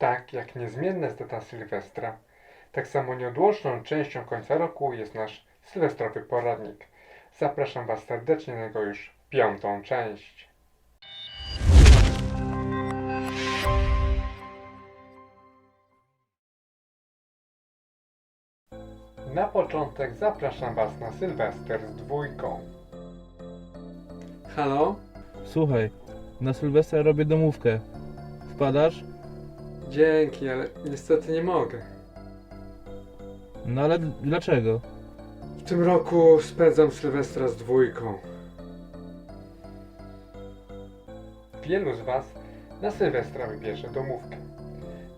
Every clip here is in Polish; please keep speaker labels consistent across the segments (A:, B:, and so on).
A: Tak jak niezmienna jest data Sylwestra, tak samo nieodłączną częścią końca roku jest nasz sylwestrowy poradnik. Zapraszam Was serdecznie na jego już piątą część. Na początek zapraszam Was na Sylwester z dwójką. Halo?
B: Słuchaj, na Sylwestra robię domówkę. Wpadasz?
A: Dzięki, ale niestety nie mogę.
B: No ale dlaczego?
A: W tym roku spędzam Sylwestra z dwójką. Wielu z Was na Sylwestra wybierze domówkę.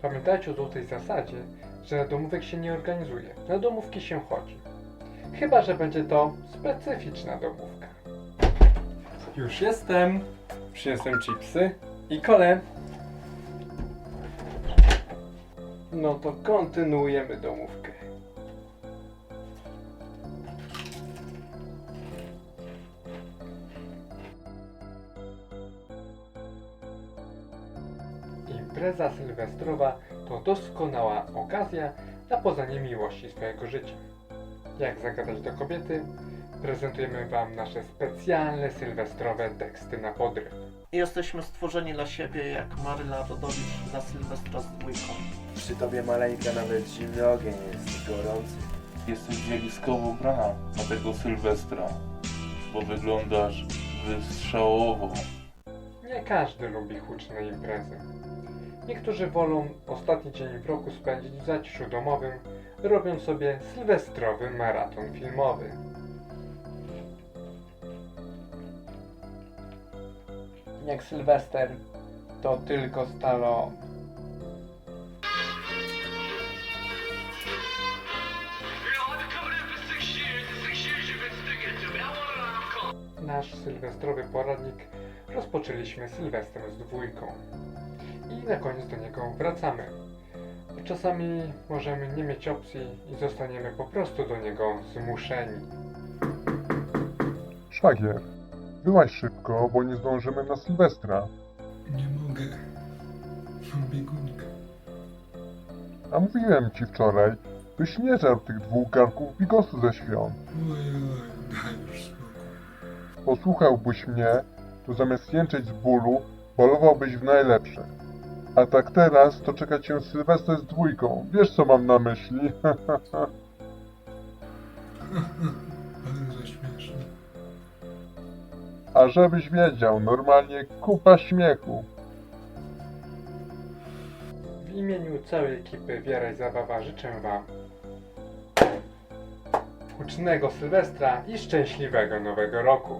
A: Pamiętajcie o złotej zasadzie, że na domówek się nie organizuje, na domówki się chodzi. Chyba, że będzie to specyficzna domówka. Już jestem. Przyniosłem chipsy i kole. No to kontynuujemy domówkę. Impreza sylwestrowa to doskonała okazja na poznanie miłości swojego życia. Jak zagadać do kobiety? Prezentujemy Wam nasze specjalne sylwestrowe teksty na podryw.
C: Jesteśmy stworzeni dla siebie jak Maryla Rodowicz na Sylwestra z dwójką.
D: Przy tobie maleńka nawet zimny ogień jest gorący.
E: Jesteś zjawiskowo ubrana na tego Sylwestra, bo wyglądasz wystrzałowo.
A: Nie każdy lubi huczne imprezy. Niektórzy wolą ostatni dzień w roku spędzić w zaciszu domowym, robiąc sobie sylwestrowy maraton filmowy. Jak Sylwester, to tylko stalo. Nasz sylwestrowy poradnik rozpoczęliśmy Sylwestrem z dwójką. I na koniec do niego wracamy. Czasami możemy nie mieć opcji i zostaniemy po prostu do niego zmuszeni.
F: Szwagier, byłaś szybko, bo nie zdążymy na Sylwestra.
G: Nie mogę. Mam biegunkę.
F: A mówiłem ci wczoraj, byś nie żarł tych dwóch garków bigosu ze świąt.
G: Ojoj, daj już spokój.
F: Posłuchałbyś mnie, to zamiast jęczeć z bólu, bolowałbyś w najlepsze. A tak teraz, to czeka cię Sylwester z dwójką. Wiesz co mam na myśli? A żebyś wiedział, normalnie kupa śmiechu.
A: W imieniu całej ekipy Wiara i Zabawa życzę Wam hucznego Sylwestra i szczęśliwego Nowego Roku.